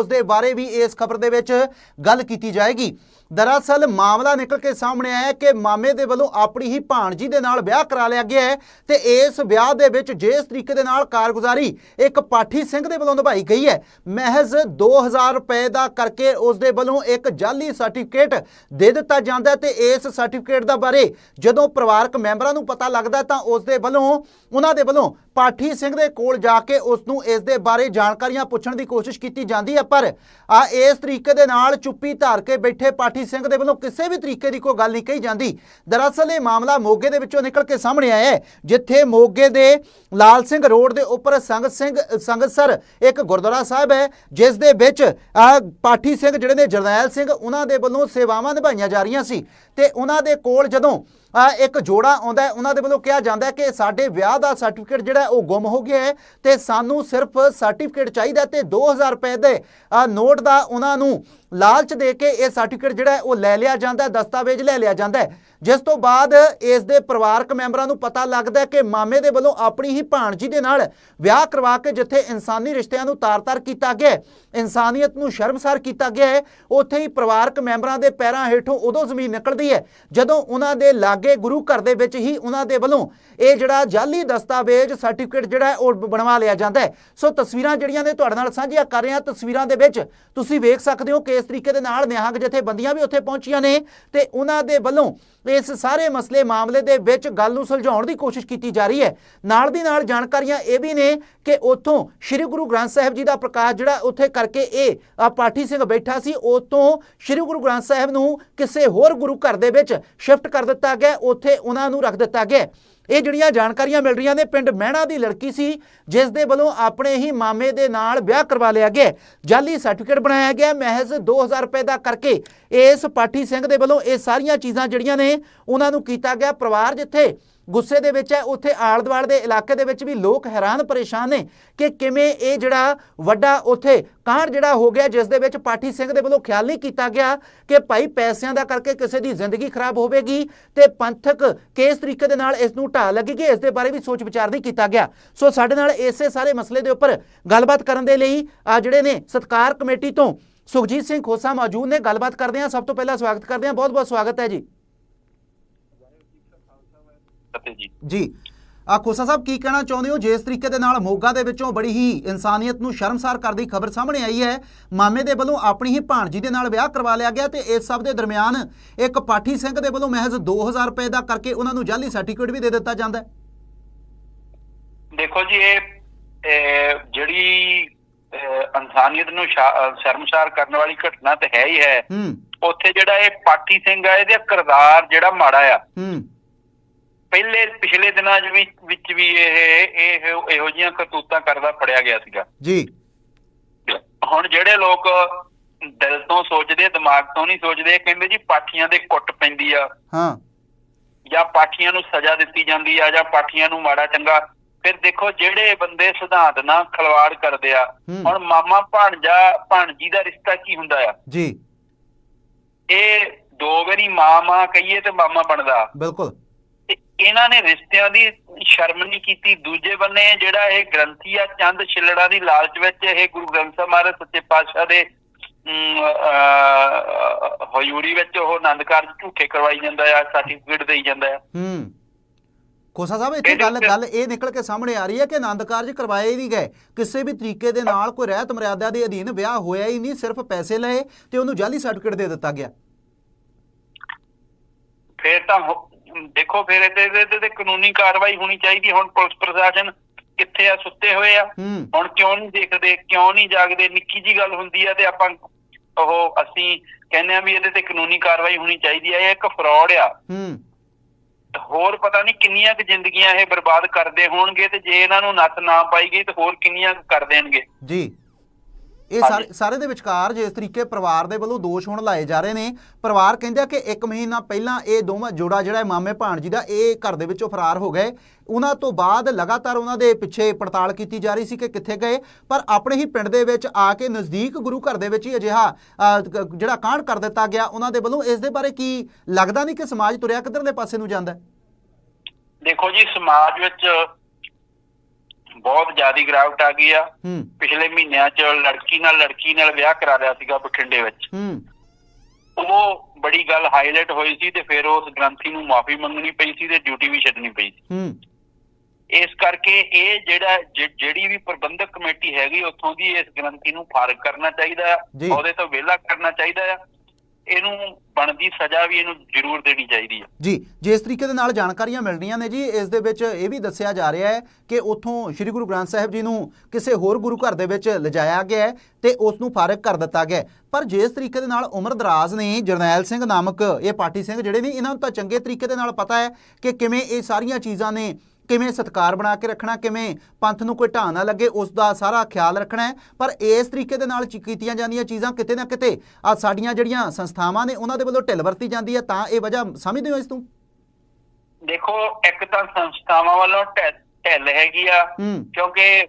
ਉਸ ਦੇ ਬਾਰੇ ਵੀ ਇਸ ਖਬਰ ਦੇ ਵਿੱਚ ਗੱਲ ਕੀਤੀ ਜਾਏਗੀ। ਦਰਅਸਲ ਮਾਮਲਾ ਨਿਕਲ ਕੇ ਸਾਹਮਣੇ ਆਇਆ ਕਿ ਮਾਮੇ ਦੇ ਵੱਲੋਂ ਆਪਣੀ ਹੀ ਭਾਣਜੀ ਦੇ ਨਾਲ ਵਿਆਹ ਕਰਾ ਲਿਆ ਗਿਆ ਹੈ ਤੇ ਇਸ ਵਿਆਹ ਦੇ ਵਿੱਚ ਜਿਸ ਤਰੀਕੇ ਦੇ ਨਾਲ ਕਾਰਗੁਜ਼ਾਰੀ ਇੱਕ ਪਾਠੀ ਸਿੰਘ ਦੇ ਵੱਲੋਂ ਨਿਭਾਈ ਗਈ ਹੈ। ਮਹਿਜ਼ 2000 ਰੁਪਏ ਦਾ ਕਰਕੇ ਉਸ ਦੇ ਵੱਲੋਂ ਇੱਕ ਜਾਲੀ ਸਰਟੀਫਿਕੇਟ ਦੇ ਦਿੱਤਾ ਜਾਂਦਾ ਹੈ ਤੇ ਇਸ ਸਰਟੀਫਿਕੇਟ ਦਾ ਬਾਰੇ ਜਦੋਂ ਪਰਿਵਾਰਕ ਮੈਂਬਰਾਂ ਨੂੰ ਪਤਾ ਲੱਗਦਾ ਤਾਂ ਉਸ ਦੇ ਵੱਲੋਂ, ਉਹਨਾਂ ਦੇ ਵੱਲੋਂ ਪਾਠੀ ਸਿੰਘ ਦੇ ਕੋਲ ਜਾ ਕੇ ਉਸ ਨੂੰ ਇਸ ਦੇ ਬਾਰੇ ਜਾਣਕਾਰੀਆਂ ਪੁੱਛਣ ਦੀ ਕੋਸ਼ਿਸ਼ ਕੀਤੀ ਜਾਂਦੀ ਹੈ, ਪਰ ਆ ਇਸ ਤਰੀਕੇ ਦੇ ਨਾਲ ਚੁੱਪੀ ਧਾਰ ਕੇ ਬੈਠੇ ਪਾਠੀ ਸਿੰਘ ਦੇ ਵੱਲੋਂ ਕਿਸੇ ਵੀ ਤਰੀਕੇ ਦੀ ਕੋਈ ਗੱਲ ਨਹੀਂ ਕਹੀ ਜਾਂਦੀ। ਦਰਅਸਲ ਇਹ ਮਾਮਲਾ ਮੋਗੇ ਦੇ ਵਿੱਚੋਂ ਨਿਕਲ ਕੇ ਸਾਹਮਣੇ ਆਇਆ ਹੈ, ਜਿੱਥੇ ਮੋਗੇ ਦੇ ਲਾਲ ਸਿੰਘ ਰੋਡ ਦੇ ਉੱਪਰ ਸੰਗਤ ਸਿੰਘ, ਸੰਗਤਸਰ ਇੱਕ ਗੁਰਦੁਆਰਾ ਸਾਹਿਬ ਹੈ, ਜਿਸ ਦੇ ਵਿੱਚ ਪਾਠੀ ਸਿੰਘ ਜਿਹੜੇ ਨੇ ਜਰਨੈਲ ਸਿੰਘ, ਉਹਨਾਂ ਦੇ ਵੱਲੋਂ ਸੇਵਾਵਾਂ ਨਿਭਾਈਆਂ ਜਾ ਰਹੀਆਂ ਸੀ ਤੇ ਉਹਨਾਂ ਦੇ ਕੋਲ ਜਦੋਂ ਇੱਕ ਜੋੜਾ ਆਉਂਦਾ ਹੈ, ਉਹਨਾਂ ਦੇ ਵੱਲੋਂ ਕਿਹਾ ਜਾਂਦਾ ਹੈ ਕਿ ਸਾਡੇ ਵਿਆਹ ਦਾ ਸਰਟੀਫਿਕੇਟ ਜਿਹੜਾ ਉਹ ਗੁੰਮ ਹੋ ਗਿਆ ਹੈ ਤੇ ਸਾਨੂੰ ਸਿਰਫ ਸਰਟੀਫਿਕੇਟ ਚਾਹੀਦਾ ਤੇ 2000 ਰੁਪਏ ਦੇ ਨੋਟ ਦਾ ਉਹਨਾਂ ਨੂੰ ਲਾਲਚ ਦੇ ਕੇ ਇਹ ਸਰਟੀਫਿਕੇਟ ਜਿਹੜਾ ਉਹ ਲੈ ਲਿਆ ਜਾਂਦਾ ਹੈ, ਦਸਤਾਵੇਜ਼ ਲੈ ਲਿਆ ਜਾਂਦਾ ਹੈ। ਜਿਸ ਤੋਂ ਬਾਅਦ ਇਸ ਦੇ ਪਰਿਵਾਰਕ ਮੈਂਬਰਾਂ ਨੂੰ ਪਤਾ ਲੱਗਦਾ ਕਿ ਮਾਮੇ ਦੇ ਵੱਲੋਂ ਆਪਣੀ ਹੀ ਭਾਣਜੀ ਦੇ ਨਾਲ ਵਿਆਹ ਕਰਵਾ ਕੇ ਜਿੱਥੇ ਇਨਸਾਨੀ ਰਿਸ਼ਤਿਆਂ ਨੂੰ ਤਾਰ-ਤਾਰ ਕੀਤਾ ਗਿਆ ਇਨਸਾਨੀਅਤ ਨੂੰ ਸ਼ਰਮਸਾਰ ਕੀਤਾ ਗਿਆ ਹੈ, ਉੱਥੇ ਹੀ ਪਰਿਵਾਰਕ ਮੈਂਬਰਾਂ ਦੇ ਪੈਰਾਂ ਹੇਠੋਂ ਉਦੋਂ ਜ਼ਮੀਨ ਨਿਕਲਦੀ ਹੈ ਜਦੋਂ ਉਹਨਾਂ ਦੇ ਲਾਗੇ ਗੁਰੂ ਘਰ ਦੇ ਵਿੱਚ ਹੀ ਉਹਨਾਂ ਦੇ ਵੱਲੋਂ ਇਹ ਜਿਹੜਾ ਜਾਲੀ ਦਸਤਾਵੇਜ਼ ਸਰਟੀਫਿਕੇਟ ਜਿਹੜਾ ਉਹ ਬਣਵਾ ਲਿਆ ਜਾਂਦਾ ਹੈ। ਸੋ ਤਸਵੀਰਾਂ ਜਿਹੜੀਆਂ ਨੇ ਤੁਹਾਡੇ ਨਾਲ ਸਾਂਝੀਆਂ ਕਰ ਰਿਹਾ ਤਸਵੀਰਾਂ ਦੇ ਵਿੱਚ ਤੁਸੀਂ ਵੇਖ ਸਕਦੇ ਹੋ ਕਿ ਇਸ ਤਰੀਕੇ ਦੇ ਨਾਲ ਨਿਹੰਗ ਜਥੇਬੰਦੀਆਂ ਵੀ ਉੱਥੇ ਪਹੁੰਚੀਆਂ ਨੇ ਤੇ ਉਹਨਾਂ ਦੇ ਵੱਲੋਂ ਇਸ ਸਾਰੇ ਮਸਲੇ ਮਾਮਲੇ ਦੇ ਵਿੱਚ ਗੱਲ ਨੂੰ ਸੁਲਝਾਉਣ ਦੀ ਕੋਸ਼ਿਸ਼ ਕੀਤੀ ਜਾ ਰਹੀ ਹੈ। ਨਾਲ ਦੀ ਨਾਲ ਜਾਣਕਾਰੀਆਂ ਇਹ ਵੀ ਨੇ ਕਿ ਉੱਥੋਂ ਸ੍ਰੀ ਗੁਰੂ ਗ੍ਰੰਥ ਸਾਹਿਬ ਜੀ ਦਾ ਪ੍ਰਕਾਸ਼ ਜਿਹੜਾ ਉੱਥੇ ਕਰਕੇ ਇਹ ਪਾਠੀ ਸਿੰਘ ਬੈਠਾ ਸੀ ਉਤੋਂ ਸ੍ਰੀ ਗੁਰੂ ਗ੍ਰੰਥ ਸਾਹਿਬ ਨੂੰ ਕਿਸੇ ਹੋਰ ਗੁਰੂ ਘਰ ਦੇ ਵਿੱਚ ਸ਼ਿਫਟ ਕਰ ਦਿੱਤਾ ਗਿਆ, ਉੱਥੇ ਉਹਨਾਂ ਨੂੰ ਰੱਖ ਦਿੱਤਾ ਗਿਆ। ਇਹ ਜਿਹੜੀਆਂ ਜਾਣਕਾਰੀਆਂ ਮਿਲ ਰਹੀਆਂ ਨੇ, ਪਿੰਡ ਮਹਿਣਾ ਦੀ ਲੜਕੀ ਸੀ ਜਿਸ ਦੇ ਵੱਲੋਂ ਆਪਣੇ ਹੀ ਮਾਮੇ ਦੇ ਨਾਲ ਵਿਆਹ ਕਰਵਾ ਲਿਆ ਗਿਆ ਜਾਲੀ ਸਰਟੀਫਿਕੇਟ ਬਣਾਇਆ ਗਿਆ, ਮਹਿਜ਼ 2000 ਰੁਪਏ ਦਾ ਕਰਕੇ ਇਸ ਪਾਠੀ ਸਿੰਘ ਦੇ ਵੱਲੋਂ ਇਹ ਸਾਰੀਆਂ ਚੀਜ਼ਾਂ ਜਿਹੜੀਆਂ ਨੇ, ਉਹਨਾਂ ਨੂੰ ਕੀਤਾ ਗਿਆ ਪਰਿਵਾਰ ਜਿੱਥੇ ਗੁੱਸੇ ਦੇ ਵਿੱਚ ਹੈ। ਉੱਥੇ ਆਲੇ ਦੁਆਲੇ ਦੇ ਇਲਾਕੇ ਦੇ ਵਿੱਚ ਵੀ ਲੋਕ ਹੈਰਾਨ ਪਰੇਸ਼ਾਨ ਨੇ ਕਿ ਕਿਵੇਂ ਇਹ ਜਿਹੜਾ ਵੱਡਾ ਉੱਥੇ ਕਾਂਡ ਜਿਹੜਾ ਹੋ ਗਿਆ, ਜਿਸ ਦੇ ਵਿੱਚ ਪਾਠੀ ਸਿੰਘ ਦੇ ਵੱਲੋਂ ਖਿਆਲ ਨਹੀਂ ਕੀਤਾ ਗਿਆ ਕਿ ਭਾਈ ਪੈਸਿਆਂ ਦਾ ਕਰਕੇ ਕਿਸੇ ਦੀ ਜ਼ਿੰਦਗੀ ਖਰਾਬ ਹੋਵੇਗੀ ਤੇ ਪੰਥਕ ਕਿਸ ਤਰੀਕੇ ਦੇ ਨਾਲ ਇਸ ਨੂੰ ਢਾਹ ਲੱਗੇਗੀ, ਇਸ ਦੇ ਬਾਰੇ ਵੀ ਸੋਚ ਵਿਚਾਰ ਨਹੀਂ ਕੀਤਾ ਗਿਆ। ਸੋ ਸਾਡੇ ਨਾਲ ਇਸੇ ਸਾਰੇ ਮਸਲੇ ਦੇ ਉੱਪਰ ਗੱਲਬਾਤ ਕਰਨ ਦੇ ਲਈ ਆ ਜਿਹੜੇ ਨੇ ਸਤਕਾਰ ਕਮੇਟੀ ਤੋਂ ਸੁਖਜੀਤ ਸਿੰਘ ਖੋਸਾ ਮੌਜੂਦ ਨੇ। ਗੱਲਬਾਤ ਕਰਦੇ ਹਾਂ। ਸਭ ਤੋਂ ਪਹਿਲਾਂ ਸਵਾਗਤ ਕਰਦੇ ਹਾਂ। ਬਹੁਤ ਬਹੁਤ ਸਵਾਗਤ ਹੈ ਜੀ। ਅਤੇ ਜੀ। ਜੀ ਆ ਖੋਸਾ ਸਾਹਿਬ ਕੀ ਕਹਿਣਾ ਚਾਹੁੰਦੇ ਹੋ? ਜਿਸ ਤਰੀਕੇ ਦੇ ਨਾਲ ਮੋਗਾ ਦੇ ਵਿੱਚੋਂ ਬੜੀ ਹੀ ਇਨਸਾਨੀਅਤ ਨੂੰ ਸ਼ਰਮਸਾਰ ਕਰਦੀ ਖਬਰ ਸਾਹਮਣੇ ਆਈ ਹੈ ਮਾਮੇ ਦੇ ਵੱਲੋਂ ਆਪਣੀ ਹੀ ਭਾਣਜੀ ਦੇ ਨਾਲ ਵਿਆਹ ਕਰਵਾ ਲਿਆ ਗਿਆ ਤੇ ਇਸ ਸਭ ਦੇ ਦਰਮਿਆਨ ਇੱਕ ਪਾਠੀ ਸਿੰਘ ਦੇ ਵੱਲੋਂ ਮਹਿਜ਼ 2000 ਰੁਪਏ ਦਾ ਕਰਕੇ ਉਹਨਾਂ ਨੂੰ ਜਾਲੀ ਸਰਟੀਫਿਕੇਟ ਵੀ ਦੇ ਦਿੱਤਾ ਜਾਂਦਾ ਦੇਖੋ ਜੀ ਇਹ ਜਿਹੜੀ ਇਨਸਾਨੀਅਤ ਨੂੰ ਸ਼ਰਮਸਾਰ ਕਰਨ ਵਾਲੀ ਘਟਨਾ ਤੇ ਹੈ ਹੀ ਹੈ। ਹੂੰ। ਉੱਥੇ ਜਿਹੜਾ ਇਹ ਪਾਠੀ ਸਿੰਘ ਆ ਇਹਦਾ ਕਿਰਦਾਰ ਜਿਹੜਾ ਮਾੜਾ ਆ। ਹੂੰ। ਪਹਿਲੇ ਪਿਛਲੇ ਦਿਨਾਂ 'ਚ ਵੀ ਵਿੱਚ ਵੀ ਇਹ ਇਹ ਇਹੋ ਜਿਹੀਆਂ ਕਰਤੂਤਾਂ ਕਰਦਾ ਫੜਿਆ ਗਿਆ ਸੀਗਾ। ਜੀ। ਹੁਣ ਜਿਹੜੇ ਲੋਕ ਦਿਲ ਤੋਂ ਸੋਚਦੇ ਦਿਮਾਗ ਤੋਂ ਨਹੀਂ ਸੋਚਦੇ ਕਹਿੰਦੇ ਜੀ ਪਾਠੀਆਂ ਦੇ ਕੁੱਟ ਪੈਂਦੀ ਆ। ਹਾਂ। ਜਾਂ ਪਾਠੀਆਂ ਨੂੰ ਸਜ਼ਾ ਦਿੱਤੀ ਜਾਂਦੀ ਆ ਜਾਂ ਪਾਠੀਆਂ ਨੂੰ ਮਾੜਾ ਚੰਗਾ। ਫਿਰ ਦੇਖੋ ਜਿਹੜੇ ਬੰਦੇ ਸਿਧਾਂਤ ਨਾਲ ਖਲਵਾੜ ਕਰਦੇ ਆ। ਹੁਣ ਮਾਮਾ ਭਾਣਜਾ ਭਾਣਜੀ ਦਾ ਰਿਸ਼ਤਾ ਕੀ ਹੁੰਦਾ ਆ? ਜੀ। ਇਹ ਦੋ ਵਾਰੀ ਮਾਂ ਮਾਂ ਕਹੀਏ ਤੇ ਮਾਮਾ ਬਣਦਾ। ਬਿਲਕੁਲ। ਇਹਨਾਂ ਨੇ ਰਿਸ਼ਤਿਆਂ ਦੀ ਸ਼ਰਮ ਨਹੀਂ ਕੀਤੀ। ਦੂਜੇ ਬੰਨੇ ਜਿਹੜਾ ਇਹ ਗ੍ਰੰਥੀ ਆ ਚੰਦ ਛਿੱਲੜਾ ਦੀ ਲਾਲਚ ਵਿੱਚ ਇਹ ਗੁਰੂ ਗ੍ਰੰਥ ਸਾਹਿਬ ਮਹਾਰਾਜ ਸੱਚੇ ਪਾਤਸ਼ਾਹ ਦੇ ਹਜ਼ੂਰੀ ਵਿੱਚ ਉਹ ਆਨੰਦ ਕਾਰਜ ਝੂਠੇ ਕਰਵਾਈ ਜਾਂਦਾ ਆ ਸਰਟੀਫਿਕੇਟ ਦੇਈ ਜਾਂਦਾ ਆ। ਹੂੰ। ਖੋਸਾ ਸਾਹਿਬ ਇੱਥੇ ਗੱਲ ਗੱਲ ਇਹ ਨਿਕਲ ਕੇ ਸਾਹਮਣੇ ਆ ਰਹੀ ਹੈ ਕਿ ਆਨੰਦ ਕਾਰਜ ਕਰਵਾਏ ਨਹੀਂ ਗਏ। ਕਿਸੇ ਵੀ ਤਰੀਕੇ ਦੇ ਨਾਲ ਕੋਈ ਰਹਿਤ ਮਰਿਆਦਾ ਦੇ ਅਧੀਨ ਵਿਆਹ ਹੋਇਆ ਹੀ ਨਹੀਂ ਸਿਰਫ ਪੈਸੇ ਲਏ ਤੇ ਉਹਨੂੰ ਜਾਲੀ ਸਰਟੀਫਿਕੇਟ ਦੇ ਦਿੱਤਾ ਗਿਆ। ਫੇਰ ਤਾਂ ਦੇਖੋ ਫਿਰ ਇਹਦੇ ਤੇ ਕਾਨੂੰਨੀ ਕਾਰਵਾਈ ਹੋਣੀ ਚਾਹੀਦੀ ਹੁਣ ਪੁਲਿਸ ਪ੍ਰਸ਼ਾਸਨ ਕਿੱਥੇ ਆ? ਸੁੱਤੇ ਹੋਏ ਆ। ਹੁਣ ਕਿਉਂ ਨਹੀਂ ਦੇਖਦੇ ਕਿਉਂ ਨਹੀਂ ਜਾਗਦੇ? ਨਿੱਕੀ ਜੀ ਗੱਲ ਹੁੰਦੀ ਆ ਤੇ ਆਪਾਂ ਉਹ ਅਸੀਂ ਕਹਿੰਦੇ ਆ ਵੀ ਇਹਦੇ ਤੇ ਕਾਨੂੰਨੀ ਕਾਰਵਾਈ ਹੋਣੀ ਚਾਹੀਦੀ ਆ। ਇਹ ਇੱਕ ਫਰਾਡ ਆ। ਹੋਰ ਪਤਾ ਨਹੀਂ ਕਿੰਨੀਆਂ ਕੁ ਜ਼ਿੰਦਗੀਆਂ ਇਹ ਬਰਬਾਦ ਕਰਦੇ ਹੋਣਗੇ ਤੇ ਜੇ ਇਹਨਾਂ ਨੂੰ ਨੱਥ ਨਾ ਪਾਈ ਗਈ ਤੇ ਹੋਰ ਕਿੰਨੀਆਂ ਕਰ ਦੇਣਗੇ। ਜੀ। ਇਹ। ਸਾਰੇ ਸਾਰੇ ਦੇ ਵਿਚਕਾਰ ਜਿਸ ਤਰੀਕੇ ਪਰਿਵਾਰ ਦੇ ਵੱਲੋਂ ਦੋਸ਼ ਹੁਣ ਲਾਏ ਜਾ ਰਹੇ ਨੇ ਪਰਿਵਾਰ ਕਹਿੰਦਾ ਕਿ 1 ਮਹੀਨਾ ਪਹਿਲਾਂ ਇਹ ਦੋਵਾਂ ਜੋੜਾ ਜਿਹੜਾ ਮਾਮੇ ਭਾਣਜੀ ਦਾ ਇਹ ਘਰ ਦੇ ਵਿੱਚੋਂ ਫਰਾਰ ਹੋ ਗਏ ਉਹਨਾਂ ਤੋਂ ਬਾਅਦ ਲਗਾਤਾਰ ਉਹਨਾਂ ਦੇ ਪਿੱਛੇ ਪੜਤਾਲ ਕੀਤੀ ਜਾ ਰਹੀ ਸੀ ਕਿ ਕਿੱਥੇ ਗਏ ਪਰ ਆਪਣੇ ਹੀ ਪਿੰਡ ਦੇ ਵਿੱਚ ਆ ਕੇ ਨਜ਼ਦੀਕ ਗੁਰੂ ਘਰ ਦੇ ਵਿੱਚ ਹੀ ਅਜਿਹਾ ਜਿਹੜਾ ਕਾਂਡ ਕਰ ਦਿੱਤਾ ਗਿਆ ਉਹਨਾਂ ਦੇ ਵੱਲੋਂ ਇਸ ਦੇ ਬਾਰੇ ਕੀ ਲੱਗਦਾ ਨਹੀਂ ਕਿ ਸਮਾਜ ਤੁਰਿਆ ਕਿੱਧਰਲੇ ਪਾਸੇ ਨੂੰ ਜਾਂਦਾ? ਦੇਖੋ ਜੀ ਸਮਾਜ ਵਿੱਚ ਬਹੁਤ ਜ਼ਿਆਦਾ ਗਿਰਾਵਟ ਆ ਗਈ ਆ। ਪਿਛਲੇ ਮਹੀਨਿਆਂ 'ਚ ਲੜਕੀ ਨਾਲ ਲੜਕੀ ਨਾਲ ਵਿਆਹ ਕਰਾ ਲਿਆ ਸੀਗਾ ਬਠਿੰਡੇ ਵਿੱਚ। ਉਹ ਬੜੀ ਗੱਲ ਹਾਈਲਾਈਟ ਹੋਈ ਸੀ ਤੇ ਫਿਰ ਉਸ ਗ੍ਰੰਥੀ ਨੂੰ ਮਾਫੀ ਮੰਗਣੀ ਪਈ ਸੀ ਤੇ ਡਿਊਟੀ ਵੀ ਛੱਡਣੀ ਪਈ ਸੀ। ਇਸ ਕਰਕੇ ਇਹ ਜਿਹੜਾ ਜਿਹੜੀ ਵੀ ਪ੍ਰਬੰਧਕ ਕਮੇਟੀ ਹੈਗੀ ਉੱਥੋਂ ਦੀ ਇਸ ਗ੍ਰੰਥੀ ਨੂੰ ਫਾਰਗ ਕਰਨਾ ਚਾਹੀਦਾ ਆ। ਉਹਦੇ ਤੋਂ ਵਿਹਲਾ ਕਰਨਾ ਚਾਹੀਦਾ ਆ। ਇਹਨੂੰ ਬਣਦੀ ਸਜ਼ਾ ਵੀ ਇਹਨੂੰ ਜ਼ਰੂਰ ਦੇਣੀ ਚਾਹੀਦੀ ਹੈ ਜੀ ਜਿਸ ਤਰੀਕੇ ਦੇ ਨਾਲ ਜਾਣਕਾਰੀਆਂ ਮਿਲ ਰਹੀਆਂ ਨੇ ਜੀ, ਇਸ ਦੇ ਵਿੱਚ ਇਹ ਵੀ ਦੱਸਿਆ ਜਾ ਰਿਹਾ ਹੈ ਕਿ ਉੱਥੋਂ ਸ੍ਰੀ ਗੁਰੂ ਗ੍ਰੰਥ ਸਾਹਿਬ ਜੀ ਨੂੰ ਕਿਸੇ ਹੋਰ ਗੁਰੂ ਘਰ ਦੇ ਵਿੱਚ ਲਿਜਾਇਆ ਗਿਆ ਹੈ ਤੇ ਉਸ ਨੂੰ ਫਾਰਗ ਕਰ ਦਿੱਤਾ ਗਿਆ ਹੈ। ਪਰ ਜਿਸ ਤਰੀਕੇ ਦੇ ਨਾਲ ਉਮਰ ਦਰਾਜ਼ ਨੇ, ਜਰਨੈਲ ਸਿੰਘ ਨਾਮਕ ਇਹ ਪਾਰਟੀ ਸਿੰਘ ਜਿਹੜੇ ਨੇ, ਇਹਨਾਂ ਨੂੰ ਤਾਂ ਚੰਗੇ ਤਰੀਕੇ ਦੇ ਨਾਲ ਪਤਾ ਹੈ ਕਿ ਕਿਵੇਂ ਇਹ ਸਾਰੀਆਂ ਚੀਜ਼ਾਂ ਨੇ ਕਿਵੇਂ ਸਤਕਾਰ ਬਣਾ ਕੇ ਰੱਖਣਾ ਕਿਵੇਂ ਪੰਥ ਨੂੰ ਕੋਈ ਢਾਹ ਨਾ ਲੱਗੇ ਉਸ ਦਾ ਸਾਰਾ ਖਿਆਲ ਰੱਖਣਾ ਹੈ। ਪਰ ਇਸ ਤਰੀਕੇ ਦੇ ਨਾਲ ਕੀਤੀਆਂ ਜਾਂਦੀਆਂ ਚੀਜ਼ਾਂ ਕਿਤੇ ਨਾ ਕਿਤੇ ਆ ਸਾਡੀਆਂ ਜਿਹੜੀਆਂ ਸੰਸਥਾਵਾਂ ਨੇ ਉਹਨਾਂ ਦੇ ਵੱਲੋਂ ਢਿੱਲ ਵਰਤੀ ਜਾਂਦੀ ਹੈ ਤਾਂ ਇਹ ਵਜ੍ਹਾ ਸਮਝਦੇ ਹੋ ਇਸ ਤੋਂ? ਦੇਖੋ ਇੱਕ ਤਾਂ ਸੰਸਥਾਵਾਂ ਵੱਲੋਂ ਢਿੱਲ ਹੈਗੀ ਆ ਕਿਉਂਕਿ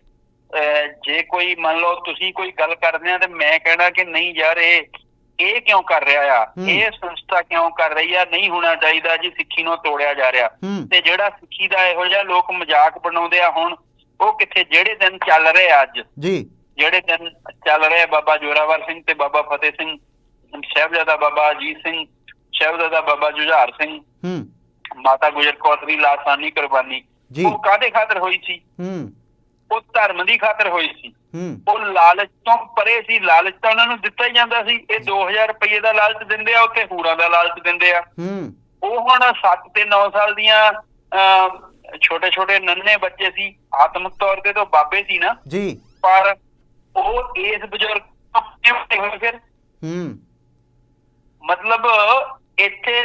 ਜੇ ਕੋਈ ਮੰਨ ਲਓ ਤੁਸੀਂ ਕੋਈ ਗੱਲ ਕਰਦੇ ਆ ਤੇ ਮੈਂ ਕਹਿਣਾ ਕਿ ਨਹੀਂ ਯਾਰ ਇਹ ਇਹ ਕਿਉਂ ਕਰ ਰਿਹਾ ਆ। ਇਹ ਸੰਸਥਾ ਕਿਉਂ ਕਰ ਰਹੀ ਆ? ਨਹੀਂ ਹੋਣਾ ਚਾਹੀਦਾ ਜੀ ਸਿੱਖੀ ਨੂੰ ਤੋੜਿਆ ਜਾ ਰਿਹਾ। ਤੇ ਜਿਹੜਾ ਸਿੱਖੀ ਦਾ ਇਹੋ ਜਿਹਾ ਲੋਕ ਮਜ਼ਾਕ ਬਣਾਉਂਦੇ ਆ ਹੁਣ ਉਹ ਕਿੱਥੇ? ਜਿਹੜੇ ਦਿਨ ਚੱਲ ਰਹੇ ਆ ਅੱਜ। ਜੀ। ਜਿਹੜੇ ਦਿਨ ਚੱਲ ਰਹੇ ਬਾਬਾ ਜੋਰਾਵਰ ਸਿੰਘ ਤੇ ਬਾਬਾ ਫਤਿਹ ਸਿੰਘ ਸਾਹਿਬਜ਼ਾਦਾ ਬਾਬਾ ਅਜੀਤ ਸਿੰਘ ਸਾਹਿਬਜ਼ਾਦਾ ਬਾਬਾ ਜੁਝਾਰ ਸਿੰਘ ਹੂੰ। ਮਾਤਾ ਗੁਜਰ ਕੌਰ ਦੀ ਲਾਸਾਨੀ ਕੁਰਬਾਨੀ। ਉਹ ਕਾਦੇ ਖਾਤਰ ਹੋਈ ਸੀ? ਹੂੰ। ਉਹ ਧਰਮ ਦੀ ਖਾਤਰ ਹੋਈ ਸੀ। ਉਹ ਲਾਲਚ ਤੋਂ ਪਰੇ ਸੀ। ਲਾਲਚ ਤਾਂ ਉਹਨਾਂ ਨੂੰ ਦਿੱਤਾ ਹੀ ਜਾਂਦਾ ਸੀ। ਇਹ 2000 ਰੁਪਏ ਦਾ ਲਾਲਚ ਦਿੰਦੇ ਆ ਉੱਥੇ ਹੂਰਾਂ ਦਾ ਲਾਲਚ ਦਿੰਦੇ ਆ। ਉਹ ਹੁਣ 7 ਤੇ 9 ਸਾਲ ਦੀਆਂ ਛੋਟੇ ਛੋਟੇ ਨੰਨੇ ਬੱਚੇ ਸੀ। ਆਤਮਿਕ ਤੌਰ ਤੇ ਤਾਂ ਬਾਬੇ ਸੀ ਨਾ। ਜੀ। ਪਰ ਉਹ ਇਸ ਬਜ਼ੁਰਗ ਤੋਂ ਕਿਵੇਂ ਹੋਏ ਫਿਰ? ਹੂੰ। ਮਤਲਬ ਇੱਥੇ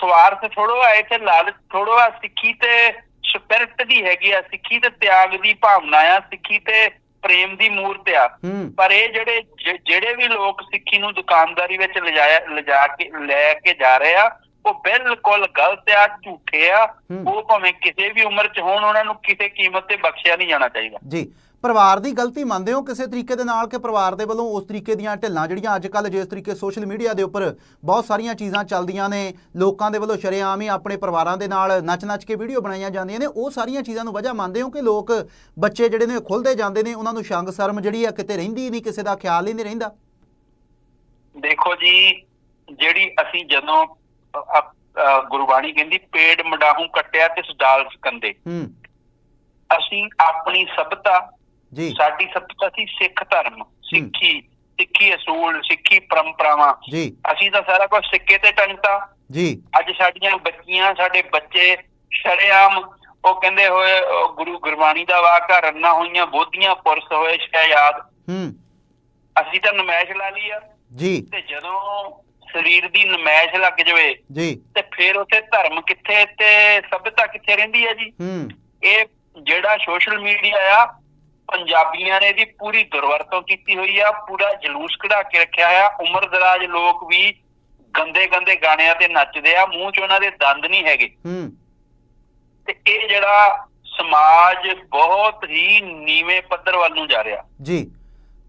ਸਵਾਰਥ ਥੋੜੋ ਆ ਇੱਥੇ ਲਾਲਚ ਥੋੜੋ ਆ ਸਿੱਖੀ ਤੇ ਸਪਿਰਿਟ ਦੀ ਹੈਗੀ ਆ ਸਿੱਖੀ ਤੇ ਤਿਆਗ ਦੀ ਭਾਵਨਾ ਆ ਸਿੱਖੀ ਤੇ ਪ੍ਰੇਮ ਦੀ ਮੂਰਤ ਆ। ਪਰ ਇਹ ਜਿਹੜੇ ਜਿਹੜੇ ਵੀ ਲੋਕ ਸਿੱਖੀ ਨੂੰ ਦੁਕਾਨਦਾਰੀ ਵਿੱਚ ਲਿਜਾਇਆ ਲਿਜਾ ਕੇ ਲੈ ਕੇ ਜਾ ਰਹੇ ਆ ਉਹ ਬਿਲਕੁਲ ਗਲਤ ਆ ਝੂਠੇ ਆ। ਉਹ ਭਾਵੇਂ ਕਿਸੇ ਵੀ ਉਮਰ 'ਚ ਹੋਣ ਉਹਨਾਂ ਨੂੰ ਕਿਸੇ ਕੀਮਤ ਤੇ ਬਖਸ਼ਿਆ ਨਹੀਂ ਜਾਣਾ ਚਾਹੀਦਾ। ਜੀ। ਪਰਿਵਾਰ ਦੀ ਗਲਤੀ ਮੰਨਦੇ ਹੋ ਕਿਸੇ ਤਰੀਕੇ ਦੇ ਨਾਲ ਕਿ ਪਰਿਵਾਰ ਦੇ ਵੱਲੋਂ ਉਸ ਤਰੀਕੇ ਦੀਆਂ ਢਿੱਲਾਂ ਜਿਹੜੀਆਂ ਅੱਜ ਕੱਲ ਜਿਸ ਤਰੀਕੇ ਸੋਸ਼ਲ ਮੀਡੀਆ ਦੇ ਉੱਪਰ ਬਹੁਤ ਸਾਰੀਆਂ ਚੀਜ਼ਾਂ ਚੱਲਦੀਆਂ ਨੇ ਲੋਕਾਂ ਦੇ ਵੱਲੋਂ ਸ਼ਰੇਆਮ ਹੀ ਆਪਣੇ ਪਰਿਵਾਰਾਂ ਦੇ ਨਾਲ ਨੱਚ-ਨੱਚ ਕੇ ਵੀਡੀਓ ਬਣਾਈਆਂ ਜਾਂਦੀਆਂ ਨੇ ਉਹ ਸਾਰੀਆਂ ਚੀਜ਼ਾਂ ਨੂੰ ਵਜ੍ਹਾ ਮੰਨਦੇ ਹੋ ਕਿ ਲੋਕ ਬੱਚੇ ਜਿਹੜੇ ਨੇ ਖੁੱਲਦੇ ਜਾਂਦੇ ਨੇ ਉਹਨਾਂ ਨੂੰ ਸ਼ੰਗ ਸ਼ਰਮ ਜਿਹੜੀ ਆ ਕਿਤੇ ਰਹਿੰਦੀ ਨਹੀਂ ਕਿਸੇ ਦਾ ਖਿਆਲ ਹੀ ਨਹੀਂ ਰਹਿੰਦਾ? ਦੇਖੋ ਜੀ ਜਿਹੜੀ ਅਸੀਂ ਜਦੋਂ ਗੁਰਬਾਣੀ ਕਹਿੰਦੀ ਪੇੜ ਮਡਾਹੂ ਕੱਟਿਆ ਤੇ ਸਡਾਲ ਸਕੰਦੇ। ਹੂੰ। ਅਸੀਂ ਆਪਣੀ ਸਭਤਾ ਜੀ। ਸਾਡੀ ਸਭਤਾ ਸੀ ਸਿੱਖ ਧਰਮ ਸਿੱਖੀ ਸਿੱਖੀ ਅਸੂਲ ਸਿੱਖੀ ਪਰੰਪਰਾਵਾਂ। ਜੀ। ਅਸੀਂ ਤਾਂ ਸਾਰਾ ਕੁਝ ਸਿੱਕੇ ਤੇ ਟੰਗਤਾ। ਜੀ। ਅੱਜ ਸਾਡੀਆਂ ਬੱਚੀਆਂ ਸਾਡੇ ਬੱਚੇ ਸ਼ਰੇਆਮ ਉਹ ਕਹਿੰਦੇ ਹੋਏ ਗੁਰੂ ਗੁਰਬਾਣੀ ਦਾ ਵਾਕਾ ਰੰਨਾ ਹੋਈਆਂ ਬੋਧੀਆਂ ਪੁਰਸ਼ ਹੋਏ ਸ਼ਾਇਦ ਹੂੰ। ਅਸੀਂ ਤਾਂ ਨਮਾਇਸ਼ ਲਾ ਲਈ ਆ। ਜੀ। ਤੇ ਜਦੋਂ ਸਰੀਰ ਦੀ ਨਮਾਇਸ਼ ਲੱਗ ਜਾਵੇ ਜੀ। ਤੇ ਫਿਰ ਉੱਥੇ ਧਰਮ ਕਿੱਥੇ ਤੇ ਸਭ్యਤਾ ਕਿੱਥੇ ਰਹਿੰਦੀ ਹੈ ਜੀ? ਹੂੰ। ਇਹ ਜਿਹੜਾ ਸੋਸ਼ਲ ਮੀਡੀਆ ਆ ਪੰਜਾਬੀਆਂ ਨੇ ਦੀ ਪੂਰੀ ਦੁਰਵਰਤੋਂ ਕੀਤੀ ਹੋਈ ਆ ਪੂਰਾ ਜਲੂਸ ਕਢਾ ਕੇ ਰੱਖਿਆ ਆ ਉਮਰ ਦਰਾਜ ਲੋਕ ਵੀ ਗੰਦੇ ਗੰਦੇ ਗਾਣਿਆਂ ਤੇ ਨੱਚਦੇ ਆ ਮੂੰਹ 'ਚ ਉਹਨਾਂ ਦੇ ਦੰਦ ਨਹੀਂ ਹੈਗੇ। ਹੂੰ। ਤੇ ਇਹ ਜਿਹੜਾ ਸਮਾਜ ਬਹੁਤ ਹੀ ਨੀਵੇਂ ਪੱਧਰ ਵੱਲ ਨੂੰ ਜਾ ਰਿਹਾ। ਜੀ।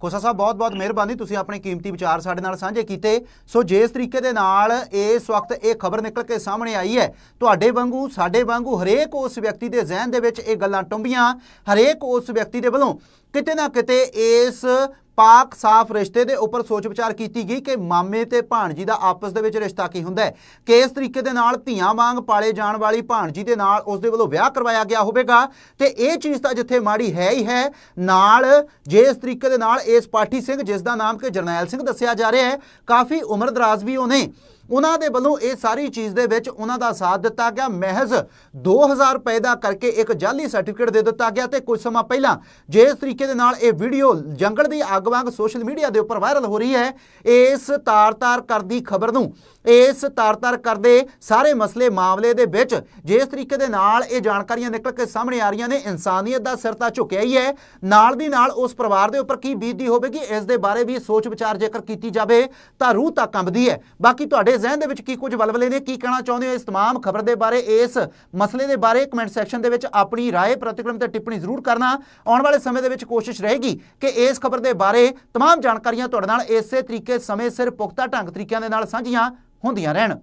ਕੋਸਾ ਸਾਹਿਬ, ਬਹੁਤ ਬਹੁਤ ਮਿਹਰਬਾਨੀ। ਤੁਸੀਂ ਆਪਣੇ ਕੀਮਤੀ ਵਿਚਾਰ ਸਾਡੇ ਨਾਲ ਸਾਂਝੇ ਕੀਤੇ। ਸੋ ਜਿਸ ਤਰੀਕੇ ਦੇ ਨਾਲ ਇਸ ਵਕਤ ਇਹ ਖਬਰ ਨਿਕਲ ਕੇ ਸਾਹਮਣੇ ਆਈ ਹੈ, ਤੁਹਾਡੇ ਵਾਂਗੂ, ਸਾਡੇ ਵਾਂਗੂ ਹਰੇਕ ਉਸ ਵਿਅਕਤੀ ਦੇ ਜ਼ਿਹਨ ਦੇ ਵਿੱਚ ਇਹ ਗੱਲਾਂ ਟੁੰਬੀਆਂ। ਹਰੇਕ ਉਸ ਵਿਅਕਤੀ ਦੇ ਵੱਲੋਂ ਕਿਤੇ ਨਾ ਕਿਤੇ ਇਸ ਪਾਕ ਸਾਫ਼ ਰਿਸ਼ਤੇ ਦੇ ਉੱਪਰ ਸੋਚ ਵਿਚਾਰ ਕੀਤੀ ਗਈ ਕਿ ਮਾਮੇ ਤੇ ਭਾਣਜੀ ਦਾ ਆਪਸ ਦੇ ਵਿੱਚ ਰਿਸ਼ਤਾ ਕੀ ਹੁੰਦਾ ਹੈ? ਕਿ ਤਰੀਕੇ ਦੇ ਨਾਲ ਧੀਆਂ ਵਾਂਗ ਪਾਲੇ ਜਾਣ ਵਾਲੀ ਭਾਣਜੀ ਦੇ ਨਾਲ ਉਸ ਦੇ ਵੱਲੋਂ ਵਿਆਹ ਕਰਵਾਇਆ ਗਿਆ ਹੋਵੇਗਾ? ਤੇ ਇਹ ਚੀਜ਼ ਤਾਂ ਜਿੱਥੇ ਮਾੜੀ ਹੈ ਹੀ ਹੈ। ਨਾਲ ਜਿਸ ਤਰੀਕੇ ਦੇ ਨਾਲ ਇਸ ਪਾਠੀ ਸਿੰਘ, ਜਿਸ ਦਾ ਨਾਮ ਕਿ ਜਰਨੈਲ ਸਿੰਘ ਦੱਸਿਆ ਜਾ ਰਿਹਾ ਹੈ, ਕਾਫੀ ਉਮਰ ਦਰਾਜ਼ ਵੀ ਉਹਨੇ ਉਹਨਾਂ ਦੇ ਵੱਲੋਂ ਇਹ ਸਾਰੀ ਚੀਜ਼ ਦੇ ਵਿੱਚ ਉਹਨਾਂ ਦਾ ਸਾਥ ਦਿੱਤਾ ਗਿਆ। ਮਹਿਜ਼ 2000 ਰੁਪਏ ਦਾ ਕਰਕੇ ਇੱਕ ਜਾਲੀ ਸਰਟੀਫਿਕੇਟ ਦੇ ਦਿੱਤਾ ਗਿਆ ਤੇ ਕੁਝ ਸਮਾਂ ਪਹਿਲਾਂ ਜਿਸ ਤਰੀਕੇ ਦੇ ਨਾਲ ਇਹ ਵੀਡੀਓ ਜੰਗਲ ਦੀ ਅੱਗ ਵਾਂਗ ਸੋਸ਼ਲ ਮੀਡੀਆ ਦੇ ਉੱਪਰ ਵਾਇਰਲ ਹੋ ਰਹੀ ਹੈ, ਇਸ ਤਾਰ-ਤਾਰ ਕਰਦੀ ਖਬਰ ਨੂੰ, ਇਸ ਤਾਰ-ਤਾਰ ਕਰਦੇ ਸਾਰੇ ਮਸਲੇ ਮਾਮਲੇ ਦੇ ਵਿੱਚ ਜਿਸ ਤਰੀਕੇ ਦੇ ਨਾਲ ਇਹ ਜਾਣਕਾਰੀਆਂ ਨਿਕਲ ਕੇ ਸਾਹਮਣੇ ਆ ਰਹੀਆਂ ਨੇ, ਇਨਸਾਨੀਅਤ ਦਾ ਸਿਰ ਤਾਂ ਝੁਕਿਆ ਹੀ ਹੈ। ਨਾਲ ਦੀ ਨਾਲ ਉਸ ਪਰਿਵਾਰ ਦੇ ਉੱਪਰ ਕੀ ਬੀਤਦੀ ਹੋਵੇਗੀ, ਇਸ ਦੇ ਬਾਰੇ ਵੀ ਸੋਚ ਵਿਚਾਰ ਜੇਕਰ ਕੀਤੀ ਜਾਵੇ ਤਾਂ ਰੂਹ ਤਾਂ ਕੰਬਦੀ ਹੈ। ਬਾਕੀ ਤੁਹਾਡੇ ਜ਼ਿਹਨ ਦੇ ਵਿੱਚ ਕੀ ਕੁਝ ਵਲਵਲੇ ਨੇ ਕੀ ਕਹਿਣਾ ਚਾਹੁੰਦੇ ਹੋ ਇਸ तमाम ਖਬਰ ਦੇ ਬਾਰੇ ਇਸ ਮਸਲੇ ਦੇ ਬਾਰੇ ਕਮੈਂਟ ਸੈਕਸ਼ਨ ਦੇ ਵਿੱਚ ਆਪਣੀ رائے ਪ੍ਰਤੀਕਰਮ ਤੇ ਟਿੱਪਣੀ ਜ਼ਰੂਰ ਕਰਨਾ ਆਉਣ ਵਾਲੇ ਸਮੇਂ ਦੇ ਵਿੱਚ ਕੋਸ਼ਿਸ਼ ਰਹੇਗੀ ਕਿ ਇਸ ਖਬਰ ਦੇ ਬਾਰੇ तमाम ਜਾਣਕਾਰੀਆਂ ਤੁਹਾਡੇ ਨਾਲ ਇਸੇ ਤਰੀਕੇ ਸਮੇਂ ਸਿਰ ਪੁਖਤਾ ਢੰਗ ਤਰੀਕਿਆਂ ਦੇ ਨਾਲ ਸਾਂਝੀਆਂ ਹੁੰਦੀਆਂ ਰਹਿਣ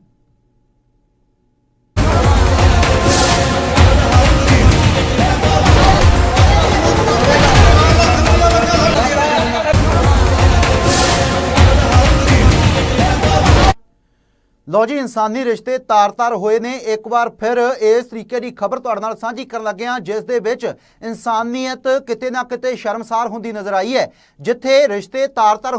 ਲੋ ਜੀ, ਇਨਸਾਨੀ ਰਿਸ਼ਤੇ ਤਾਰ-ਤਾਰ ਹੋਏ ਨੇ। ਇੱਕ ਵਾਰ ਫਿਰ ਇਸ ਤਰੀਕੇ ਦੀ ਖਬਰ ਤੁਹਾਡੇ ਨਾਲ ਸਾਂਝੀ ਕਰਨ ਲੱਗੇ ਹਾਂ, ਜਿਸ ਦੇ ਵਿੱਚ ਇਨਸਾਨੀਅਤ ਕਿਤੇ ਨਾ ਕਿਤੇ ਸ਼ਰਮਸਾਰ ਹੁੰਦੀ ਨਜ਼ਰ ਆਈ ਹੈ। ਜਿੱਥੇ ਰਿਸ਼ਤੇ ਤਾਰ-ਤਾਰ